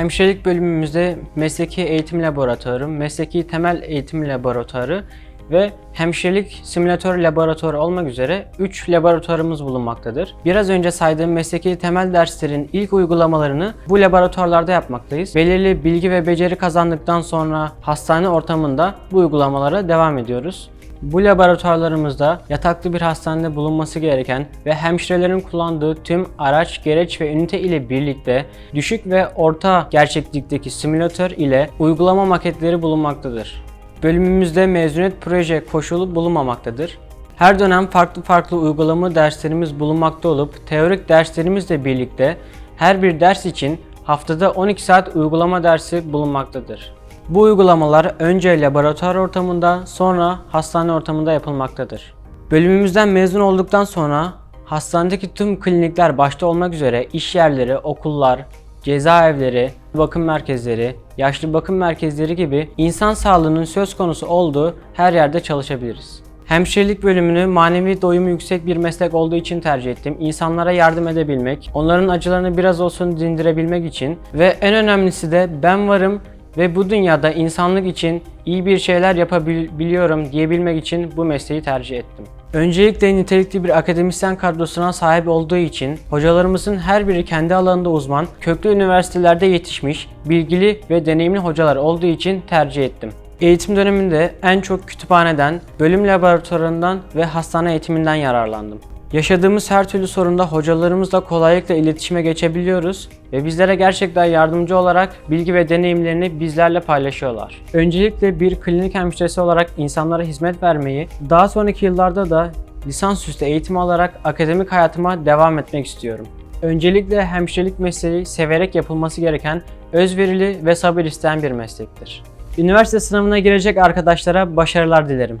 Hemşirelik bölümümüzde mesleki eğitim laboratuvarı, mesleki temel eğitim laboratuvarı ve hemşirelik simülatör laboratuvarı olmak üzere 3 laboratuvarımız bulunmaktadır. Biraz önce saydığım mesleki temel derslerin ilk uygulamalarını bu laboratuvarlarda yapmaktayız. Belirli bilgi ve beceri kazandıktan sonra hastane ortamında bu uygulamalara devam ediyoruz. Bu laboratuvarlarımızda yataklı bir hastanede bulunması gereken ve hemşirelerin kullandığı tüm araç, gereç ve ünite ile birlikte düşük ve orta gerçeklikteki simülatör ile uygulama maketleri bulunmaktadır. Bölümümüzde mezuniyet proje koşulu bulunmamaktadır. Her dönem farklı farklı uygulama derslerimiz bulunmakta olup teorik derslerimizle birlikte her bir ders için haftada 12 saat uygulama dersi bulunmaktadır. Bu uygulamalar önce laboratuvar ortamında sonra hastane ortamında yapılmaktadır. Bölümümüzden mezun olduktan sonra hastanedeki tüm klinikler başta olmak üzere iş yerleri, okullar, cezaevleri, bakım merkezleri, yaşlı bakım merkezleri gibi insan sağlığının söz konusu olduğu her yerde çalışabiliriz. Hemşirelik bölümünü manevi doyumu yüksek bir meslek olduğu için tercih ettim. İnsanlara yardım edebilmek, onların acılarını biraz olsun dindirebilmek için ve en önemlisi de ben varım ve bu dünyada insanlık için iyi bir şeyler yapabiliyorum diyebilmek için bu mesleği tercih ettim. Öncelikle nitelikli bir akademisyen kadrosuna sahip olduğu için hocalarımızın her biri kendi alanında uzman, köklü üniversitelerde yetişmiş, bilgili ve deneyimli hocalar olduğu için tercih ettim. Eğitim döneminde en çok kütüphaneden, bölüm laboratuvarından ve hastane eğitiminden yararlandım. Yaşadığımız her türlü sorunda hocalarımızla kolaylıkla iletişime geçebiliyoruz ve bizlere gerçekten yardımcı olarak bilgi ve deneyimlerini bizlerle paylaşıyorlar. Öncelikle bir klinik hemşiresi olarak insanlara hizmet vermeyi, daha sonraki yıllarda da lisansüstü eğitim alarak akademik hayatıma devam etmek istiyorum. Öncelikle hemşirelik mesleği severek yapılması gereken özverili ve sabır isteyen bir meslektir. Üniversite sınavına girecek arkadaşlara başarılar dilerim.